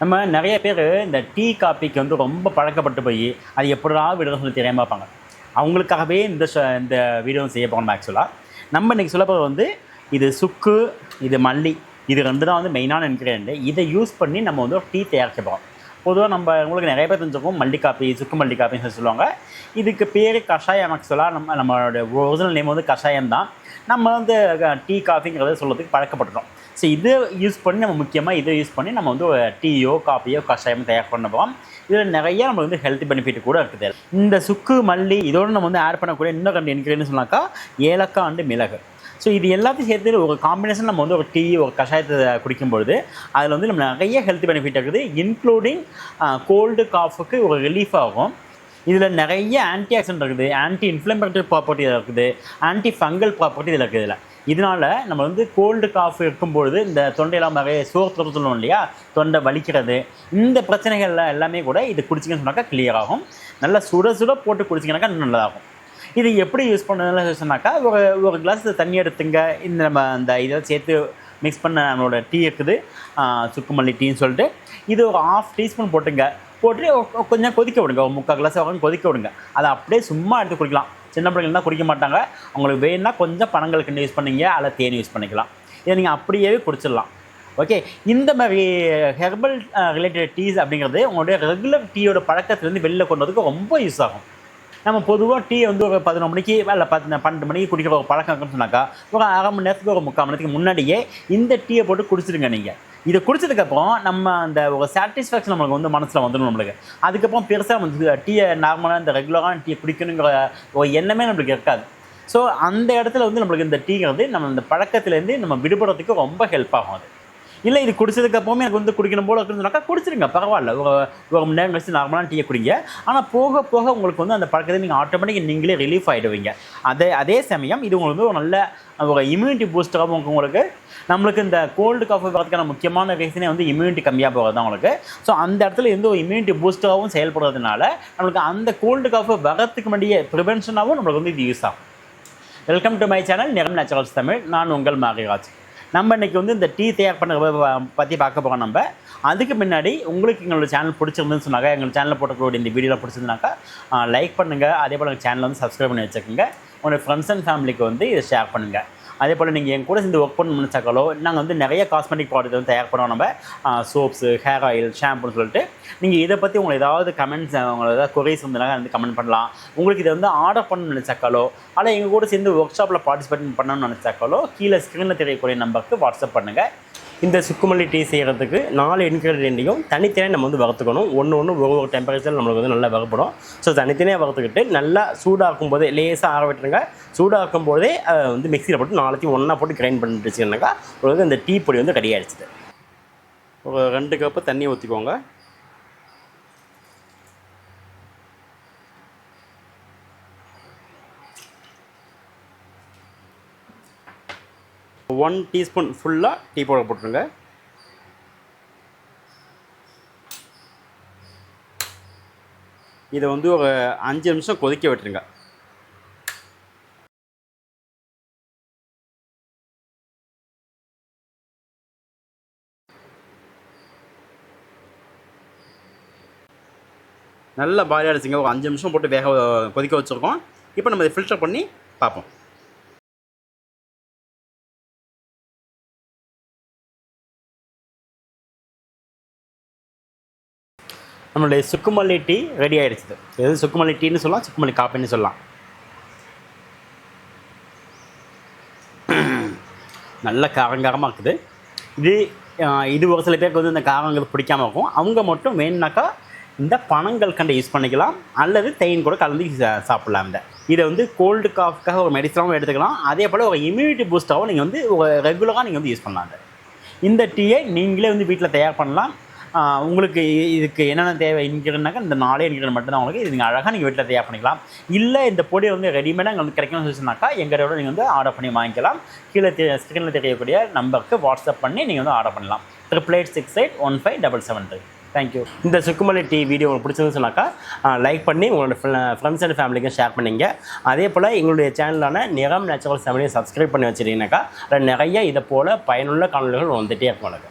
நம்ம நிறைய பேர் இந்த டீ காப்பிக்கு வந்து ரொம்ப பழக்கப்பட்டு போய் அது எப்படா விடுறது சொல்லி தெரியாமல் பார்ப்பாங்க அவங்களுக்காகவே இந்த ஷ- இந்த வீடியோ செய்ய போகணும் ஆக்சுவலாக நம்ம இன்றைக்கி சொல்ல போகிறது வந்து இது சுக்கு இது மல்லி இது ரெண்டு தான் வந்து மெயினான இன்க்ரீடியன்ட் இதை யூஸ் பண்ணி நம்ம வந்து ஒரு டீ தயாரிக்க போகிறோம் பொதுவாக நம்ம உங்களுக்கு நிறைய பேர் தெரிஞ்சுக்கும் மல்லி காப்பி சுக்கு மல்லி காப்பின்னு சொல்லி சொல்லுவாங்க. இதுக்கு பேர் கஷாயம் ஆக்சுவலாக நம்ம நம்மளோட ஒரிஜினல் நேம் வந்து கஷாயம் தான் நம்ம வந்து டீ காஃபிங்கிறத சொல்கிறதுக்கு பழக்கப்பட்டுட்டோம். ஸோ இதை யூஸ் பண்ணி நம்ம முக்கியமாக இதை யூஸ் பண்ணி நம்ம வந்து ஒரு டீயோ காப்பியோ கஷாயமோ தயார் பண்ண போகலாம் இதில் நிறைய நம்மளுக்கு வந்து ஹெல்த் பெனிஃபிட் கூட இருக்குது இந்த சுக்கு மல்லி இதோடு நம்ம வந்து ஆட் பண்ணக்கூடிய இன்னும் ரெண்டு இன்க்ரீடியன்ஸ் சொன்னாக்கா ஏலக்காய் அண்டு மிளகு. ஸோ இது எல்லாத்தையும் சேர்த்து ஒரு காம்பினேஷன் நம்ம வந்து ஒரு டீ ஒரு கஷாயத்தை குடிக்கும்பொழுது அதில் வந்து நம்ம நிறைய ஹெல்த் பெனிஃபிட் இருக்குது. இன்க்ளூடிங் கோல்டு காஃபுக்கு ஒரு ரிலீஃப் ஆகும். இதில் நிறைய ஆன்டி ஆக்சிடென்ட் இருக்குது. ஆன்டி இன்ஃப்ளமேட்டரி ப்ராப்பர்ட்டி இருக்குது. ஆன்டி ஃபங்கல் ப்ராப்பர்ட்டி இதில் இருக்குது இதில். இதனால் நம்ம வந்து கோல்டு காஃப் இருக்கும்பொழுது இந்த தொண்டையெல்லாம் நிறைய சோறு சொல்லுவோம் இல்லையா? தொண்டை வலிக்கிறது. இந்த பிரச்சனைகள்லாம் எல்லாமே கூட இது குடிச்சிங்கன்னு சொன்னாக்கா கிளியர் ஆகும். நல்லா சுட சுட போட்டு குடிச்சிங்கனாக்கா இன்னும் நல்லதாகும் இது எப்படி யூஸ் பண்ணதுன்னு சொன்னாக்கா ஒரு ஒரு கிளாஸ் தண்ணி எடுத்துங்க. இந்த நம்ம அந்த இதை சேர்த்து மிக்ஸ் பண்ண நம்மளோட டீ இருக்குது. சுக்குமல்லி டீன்னு சொல்லிட்டு இது ஒரு ஆஃப் டீஸ்பூன் போட்டுங்க. போட்டு கொஞ்சம் கொதிக்க விடுங்க. ஒரு முக்கால் கிளாஸ் வரைக்கும் கொதிக்க விடுங்க. அதை அப்படியே சும்மா எடுத்து குடிக்கலாம். சின்ன பிள்ளைங்க தான் குடிக்க மாட்டாங்க. உங்களுக்கு வேணும்னா கொஞ்சம் பணங்களுக்கு யூஸ் பண்ணிங்க அதில் தேன் யூஸ் பண்ணிக்கலாம். இதை நீங்கள் அப்படியே குடிச்சிடலாம். ஓகே இந்த மாதிரி ஹெர்பல் ரிலேட்டட் டீஸ் அப்படிங்கிறது உங்களுடைய ரெகுலர் டீயோட பழக்கத்துலேருந்து வெளில கொண்டு வரதுக்கு ரொம்ப யூஸ் ஆகும். நம்ம பொதுவாக டீ வந்து ஒரு பதினொரு மணிக்கு இல்லை பத்து பன்னெண்டு மணிக்கு குடிக்கிற ஒரு பழக்கம் இருக்குன்னு சொன்னாக்கா ஒரு அரை மணி நேரத்துக்கு ஒரு முக்கால் மணி நேரத்துக்கு முன்னாடியே இந்த டீயை போட்டு குடிச்சிடுங்க நீங்கள் இதை குடிச்சதுக்கப்புறம் நம்ம அந்த ஒரு சாட்டிஸ்ஃபேக்ஷன் நம்மளுக்கு வந்து மனசில் வந்துடும் நம்மளுக்கு. அதுக்கப்புறம் பெருசாக வந்து டீயை நார்மலாக இந்த ரெகுலரான டீ குடிக்கணுங்கிற ஒரு எண்ணமே நம்மளுக்கு இருக்காது. ஸோ அந்த இடத்துல வந்து நம்மளுக்கு இந்த டீங்கிறது நம்ம இந்த பழக்கத்துலேருந்து நம்ம விடுபடுறதுக்கு ரொம்ப ஹெல்ப் ஆகும் அது. இல்லை இது குடிச்சதுக்கு அப்புறமே எனக்கு வந்து குடிக்கணும் போல இருக்குன்னு சொன்னாக்கா குடிச்சிருங்க பரவாயில்ல. ஒரு மணி நேரம் கழிச்சு நார்மலான டீயை குடிங்க. ஆனால் போக போக உங்களுக்கு வந்து அந்த பழக்கத்தை நீங்கள் ஆட்டோமேட்டிக் நீங்களே ரிலீஃப் ஆகிடுவீங்க அதே அதே சமயம் இது உங்களுக்கு ஒரு நல்ல ஒரு இம்யூனிட்டி பூஸ்டராகவும் உங்களுக்கு. நம்மளுக்கு இந்த கோல்டு காஃபி வரதுக்கான முக்கியமான ரீசனே வந்து இம்யூனிட்டி கம்மியாக போகிறது தான் உங்களுக்கு. ஸோ அந்த இடத்துல எந்த ஒரு இம்யூனிட்டி பூஸ்டராகவும் செயல்படுறதுனால நம்மளுக்கு அந்த கோல்டு காஃபி வரத்துக்கு முன்னாடியே ப்ரிவென்ஷனாகவும் நம்மளுக்கு வந்து இது யூஸ் ஆகும். Welcome to my channel Niram naturals Tamil நான் உங்கள் மாரிராஜ். நம்ம இன்னைக்கு வந்து இந்த டீ தயார் பண்ண பற்றி பார்க்க போகிறோம் நம்ம. அதுக்கு முன்னாடி உங்களுக்கு எங்களோட சேனல் பிடிச்சிருந்துன்னு சொன்னாங்க எங்கள் சேனலில் போட்டக்கூடிய இந்த வீடியோவில் பிடிச்சிருந்தாக்கா லைக் பண்ணுங்கள் அதே போல் எங்கள் சேனலை வந்து சப்ஸ்கிரைப் பண்ணி வச்சுக்கோங்க. உங்களோட ஃப்ரெண்ட்ஸ் அண்ட் ஃபேமிலிக்கு வந்து இதை ஷேர் பண்ணுங்கள் அதே போல் நீங்கள் என் கூட சேர்ந்து ஒர்க் பண்ண நினச்சாக்களோ நாங்கள் வந்து நிறைய காஸ்மெட்டிக் ப்ராடக்ட் வந்து தயார் பண்ணுவோம் நம்ம. சோப்ஸு ஹேர் ஆயில் ஷாம்புன்னு சொல்லிட்டு. நீங்கள் இதை பற்றி உங்களுக்கு ஏதாவது கமெண்ட்ஸ் உங்களை ஏதாவது கொரிஸ் வந்தனால வந்து கமெண்ட் பண்ணலாம். உங்களுக்கு இதை வந்து ஆர்டர் பண்ணணும்னு நினச்சாக்களோ அல்ல எங்கள் கூட சேர்ந்து ஒர்க் ஷாப்பில் பார்ட்டிசிபேட் பண்ணணும்னு நினச்சாக்காலோ கீழே ஸ்க்ரீனில் தெரியக்கூடிய நம்பருக்கு வாட்ஸ்அப் பண்ணுங்கள் இந்த சுக்குமல்லி டீ செய்கிறதுக்கு நாலு இன்க்ரீடியண்ட்டையும் தனித்தனியாக நம்ம வந்து வறுத்துக்கணும். ஒன்று ஒன்று ஒரு ஒரு டெம்பரேச்சர் நம்மளுக்கு வந்து நல்லா வறுப்படும் ஸோ தனித்தனியாக வறுத்துக்கிட்டு நல்லா சூடாக்கும் போதே லேசாக ஆற விட்டுருங்க. சூடாக்கும் போதே அதை வந்து மிக்சியில் போட்டு நாளைக்கு ஒன்றா போட்டு கிரைண்ட் பண்ணிட்டு வச்சுக்கோங்கக்கா உங்களுக்கு இந்த டீ பொடி வந்து ரெடி ஒரு ரெண்டு கப்பு தண்ணி ஊற்றிக்கோங்க ஒன் டீஸ்பூன் ஃபுல்லாக டீ பவுடர் போட்டுருங்க. இதை வந்து ஒரு அஞ்சு நிமிஷம் கொதிக்க விட்டுருங்க. நல்லா பாயில் அடிச்சுங்க ஒரு அஞ்சு நிமிஷம் போட்டு வேக கொதிக்க வச்சுருக்கோம். இப்போ நம்ம இதை ஃபில்டர் பண்ணி பார்ப்போம். நம்மளுடைய சுக்குமல்லி டீ ரெடி ஆயிடுச்சு. எது சுக்குமல்லி டீன்னு சொல்லலாம் சுக்குமல்லி காப்பின்னு சொல்லலாம். நல்ல காரங்காரமாக இருக்குது. இது இது ஒரு சில பேருக்கு வந்து இந்த காரங்கிறது பிடிக்காம இருக்கும். அவங்க மட்டும் வேணுனாக்கா இந்த பனங்கள் கண்டை யூஸ் பண்ணிக்கலாம். அல்லது தேயின் கூட கலந்து சா- சாப்பிடலாம் இந்த இதை வந்து கோல்டு காஃப்க்காக ஒரு மெடிசனாகவும் எடுத்துக்கலாம். அதே போல் ஒரு இம்யூனிட்டி பூஸ்டாகவும் நீங்கள் வந்து ஒரு ரெகுலராக நீங்கள் வந்து யூஸ் பண்ணலாம் இந்த டீயை நீங்களே வந்து வீட்டில் தயார் பண்ணலாம். உங்களுக்கு இதுக்கு என்னென்ன தேவை இன்கிரனாக்கா இந்த நாலே இன்கிரன் மட்டும் தான் உங்களுக்கு. இது நீங்கள் அழகாக நீங்கள் வீட்டில் தயார் பண்ணிக்கலாம். இல்லை இந்த பொடியை வந்து ரெடிமேடாக அங்கே வந்து கிடைக்கணும்னு சொன்னாக்கா எங்களோட நீங்கள் வந்து ஆர்டர் பண்ணி வாங்கிக்கலாம். கீழே தெ ஸ்க்ரீனில் தெரியக்கூடிய நம்பருக்கு வாட்ஸ்அப் பண்ணி நீங்கள் வந்து ஆர்டர் பண்ணலாம். Triple eight six eight one five double seven three thank you இந்த சுக்குமல்லி டீ வீடியோ உங்களுக்கு பிடிச்சதுன்னு சொன்னாக்கா லைக் பண்ணி உங்களோட ஃப்ரெண்ட்ஸ் அண்ட் ஃபேமிலிக்கும் ஷேர் பண்ணிங்க. அதே போல் எங்களுடைய சேனலான நிறம் நேச்சுரல் ஃபேமிலியை சப்ஸ்கிரைப் பண்ணி வச்சுட்டீங்கன்னாக்கா நிறைய இதை போல் பயனுள்ள காணொலிகள் வந்துகிட்டே இருக்கும் உங்களுக்கு.